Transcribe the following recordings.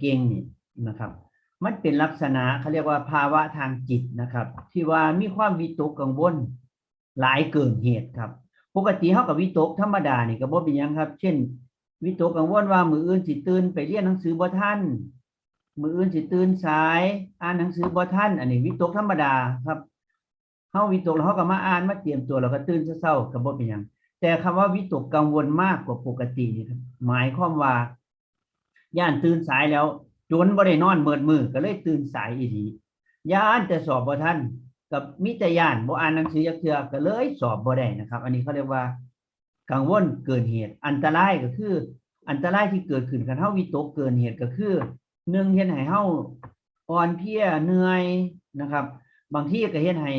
เก่งนี่นะครับ มันเป็นลักษณะเขาเรียกว่าภาวะทางจิตนะครับ ที่ว่ามีความวิตกกังวลหลายเกินเหตุครับ ปกติเฮากับวิตกธรรมดานี่ก็บ่เป็นยังครับ เช่น วิตกกังวลว่ามืออื่นสิตื่นไปเรียนหนังสือบ่ทันมืออื่นสิตื่นสายอ่านหนังสือบ่ทันอันนี้วิตกธรรมดาครับเฮาวิตกแล้วเฮาก็มาอ่านมาเตรียมตัวแล้วก็ตื่นเช้าๆก็บ่เป็นหยังแต่คำว่าวิตกกังวลมากกว่าปกตินี่ครับหมายความว่า ย่านตื่นสายแล้ว จนบ่ได้นอนเมิดมือก็เลยตื่นสายอีหลีย่านแต่สอบบ่ทันกับมิตรย่านบ่อ่านหนังสือจักเทือก็เลยสอบบ่ได้นะครับ อันนี้เขาเรียกว่า กังวลเกินเหตุ อันตรายก็คือ อันตรายที่เกิดขึ้นคันเฮาวิตกเกินเหตุก็คือหนึ่งเฮ็ดให้เฮาอ่อนเพลียเหนื่อยนะครับ บางทีก็เฮ็ดให้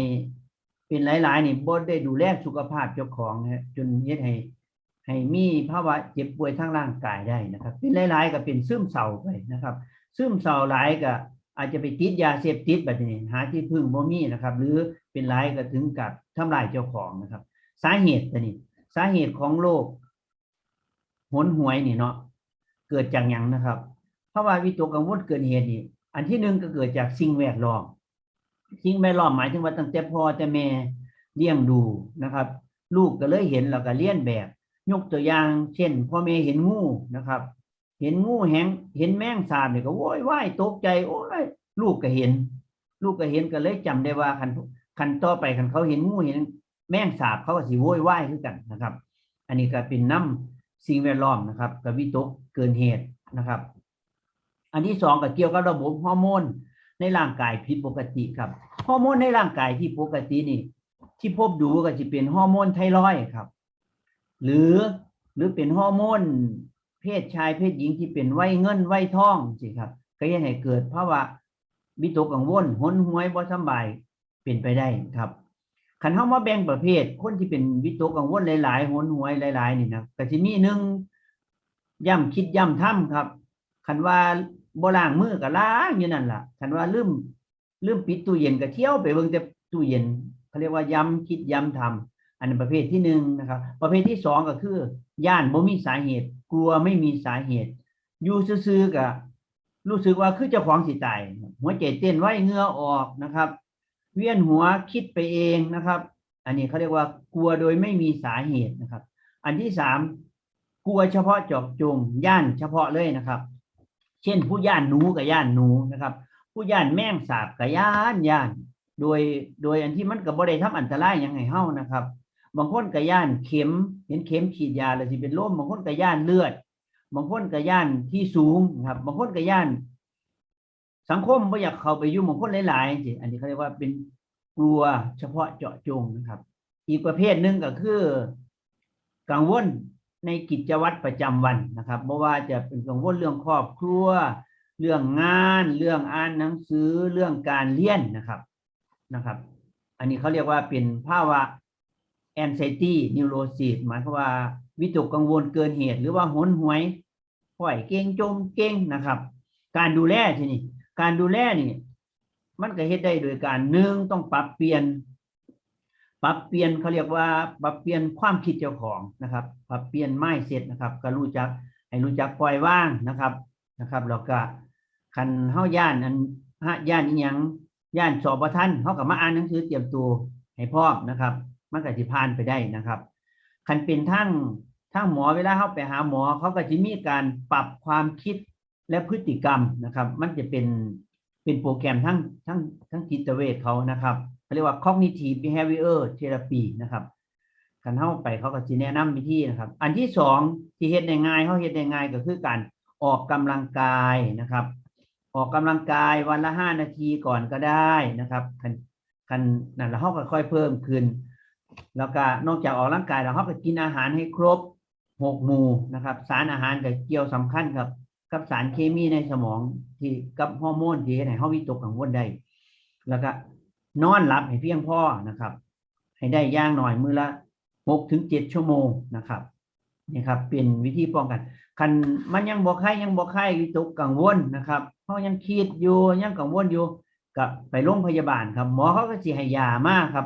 เป็นหลายๆนี่บ่ได้ดูแลสุขภาพเจ้าของนะฮะจนเฮ็ดให้ ให้มีภาวะเจ็บป่วยทางร่างกายได้นะครับ เป็นหลายๆก็เป็นซึมเศร้าไปนะครับ ซึมเศร้าหลายก็อาจจะไปติดยาเสพติดแบบนี้หาที่พึ่งบ่มีนะครับ หรือเป็นหลายก็ถึงกับทำลายเจ้าของนะครับ สาเหตุนี้สาเหตุของโรคหนหวยนี่เนาะเกิดจากหยังนะครับ เพราะว่าวิตกกังวลเกินเหตุนี่อันที่หนึ่งก็เกิดจากสิ่งแวดล้อมสิ่งแวดล้อมหมายถึงว่าตั้งแต่พ่อแต่แม่เลี้ยงดูนะครับ ลูกก็เลยเห็นแล้วก็เลี้ยนแบบ ยกตัวอย่าง เช่นพ่อแม่เห็นงูนะครับ เห็นงูแหงเห็นแมงสาบเนี่ยก็โวยวายตกใจโอ้ยลูกก็เห็น ลูกก็เห็นก็เลยจำได้ว่าคันคันต่อไปคันเขาเห็นงูเห็นแมงสาบเขาก็สิโวยวายคือกันนะครับ อันนี้ก็เป็นน้ำสิ่งแวดล้อมนะครับกับวิตกเกินเหตุนะครับ อันที่สองก็เกี่ยวกับระบบฮอร์โมนในร่างกายผิดปกติครับฮอร์โมนในร่างกายที่ปกตินี่ ที่พบดูก็จะเป็นฮอร์โมนไทรอยครับ หรือหรือเป็นฮอร์โมนเพศชายเพศหญิงที่เป็นไวัยเงินไวัยทองสิครับก็ยังให้เกิดภาวะวิตกกังวลหนหวยบ่สบายเป็นไปได้ครับคันเฮามาแบ่งประเภทคนที่เป็นวิตกกังวลหลายๆหนหวยหลาย ๆ นี่นะก็สิมีหนึ่งย่ำคิดย่ำทำครับคันว่าบลางมือก็ล้างอยู่นั่นล่ะคันว่าลืมลืมปิดตู้เย็นก็เที่ยวไปเบิ่งแต่ตู้เย็นเขาเรียกว่าย้ำคิดย้ำทำ อันนั้นประเภทที่หนึ่งนะครับ ประเภทที่สองก็คือย่านบ่มีสาเหตุ กลัวไม่มีสาเหตุอยู่ซื่อๆก็รู้สึกว่าคือเจ้าของสิตายหัวใจเต้นไว้เงื่อออกนะครับ เวียนหัวคิดไปเองนะครับ อันนี้เขาเรียกว่ากลัวโดยไม่มีสาเหตุนะครับ อันที่สามกลัวเฉพาะเจาะจงย่านเฉพาะเลยนะครับ เช่นผู้ย่านหนูกับย่านหนูนะครับ ผู้ย่านแมงสาบกับย่านย่าน โดยโดยอันที่มันก็บ่ได้ทำอันตรายหยังไงเฮานะครับ บางคนก็ย่านเข็ม เห็นเข็มฉีดยาแล้วสิเป็นลมบางคนก็ย่านเลือด บางคนก็ย่านที่สูงนะครับ บางคนก็ย่าน สังคมบ่อยากเข้าไปยุ่งบางคนหลายๆสิอันนี้เขาเรียกว่าเป็นกลัวเฉพาะเจาะจงนะครับ อีกประเภทหนึ่งก็คือกังวลในกิจวัตรประจำวันนะครับไม่ว่าจะเป็นกังวลเรื่องครอบครัว เรื่องงาน เรื่องอ่านหนังสือ เรื่องการเรียนนะครับนะครับ อันนี้เขาเรียกว่าเป็นภาวะ anxiety neurosis หมายความว่าวิตกกังวลเกินเหตุ หรือว่าหนหวยห่อยเก่งจมเก่งนะครับ การดูแลทีนี้การดูแลนี่มันก็เฮ็ดได้โดยการหนึ่งต้องปรับเปลี่ยน ปรับเปลี่ยนเขาเรียกว่า ปรับเปลี่ยนความคิดเจ้าของนะครับ ปรับเปลี่ยนไม้เสร็จนะครับ ก็รู้จักให้รู้จักปล่อยว่างนะครับนะครับแล้วก็คันเฮาย่านอันฮะย่านอีหยังย่านสอบบ่ทันเฮาก็มาอ่านหนังสือเตรียมตัวให้พร้อมนะครับ มันก็สิผ่านไปได้นะครับคันเป็นทั้งทั้งหมอเวลาเข้าไปหาหมอเขาก็จะมีการปรับความคิดและพฤติกรรมนะครับ มันจะเป็นเป็นโปรแกรมทั้งทั้งทั้งจิตเวชเขานะครับเขาเรียกว่า cognitive behavior therapy นะครับคันเข้าไปเขาก็จะแนะนำวิธีนะครับ อันที่สองที่เฮ็ดได้ง่ายเขาเฮ็ดได้ง่ายก็คือการออกกำลังกายนะครับ ออกกำลังกายวันละห้านาทีก่อนก็ได้นะครับคันคันนั่นแล้วเขาก็ค่อยเพิ่มขึ้น แล้วก็นอกจากออกร่างกายแล้วเขาก็กินอาหารให้ครบหกหมู่นะครับ สารอาหารกับเกี่ยวสำคัญกับ กับสารเคมีในสมองที่กับฮอร์โมนที่ให้เฮาวิตกกังวลได้แล้วก็นอนหลับให้เพียงพอนะครับ ให้ได้ย่างหน่อยมื้อละหกถึงเจ็ดชั่วโมงนะครับนี่ครับเป็นวิธีป้องกันคันมันยังบ่ไข้ยังบ่ไข้วิตกกังวลนะครับเฮายังคิดอยู่ยังกังวลอยู่ก็ไปโรงพยาบาลครับ หมอเขาก็สิให้ยามากครับ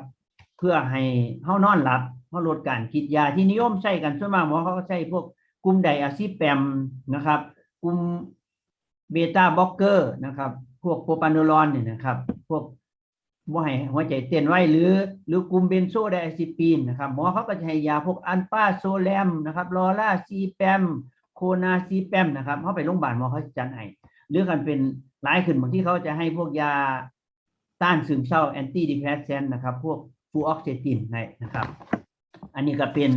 พื่อให้เฮานอนหลับเฮาลดการคิดยาที่นิยมใช้กันส่วนมากหมอเขาก็ใช้พวกกลุ่มไดอะซิแปมนะครับ กลุ่มเบต้าบล็อกเกอร์นะครับ พวกโปรปาโนลอนเนี่ยนะครับ พวกว่าให้หัวใจเต้นไว้หรือ หรือกลุ่มเบนโซไดอะซิปีนนะครับหมอเขาก็จะให้ยาพวกอันปาโซแลมนะครับลอร่าซีแปมโคนาซีแปมนะครับเขาไปโรงพยาบาลหมอเขาจะจัดให้หรือกันเป็นหลายขึ้นบางที่เขาจะให้พวกยาต้านซึมเศร้าแอนตี้ดิเพรสเซนต์นะครับ พวก ฟูออกเซตินให้นะครับ อันนี้ก็เป็น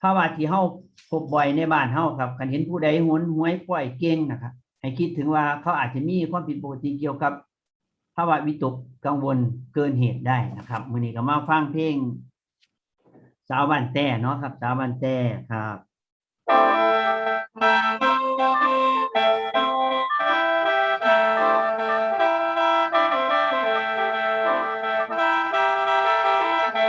ภาวะที่เฮาพบบ่อยในบ้านเฮาครับคันเห็นผู้ใดหุนหวยป่วยเก่งนะครับ ให้คิดถึงว่าเขาอาจจะมีความผิดปกติเกี่ยวกับภาวะวิตกกังวลเกินเหตุได้นะครับมื้อนี้ก็มาฟังเพลงสาวบ้านแต่เนาะครับ สาวบ้านแต่ครับ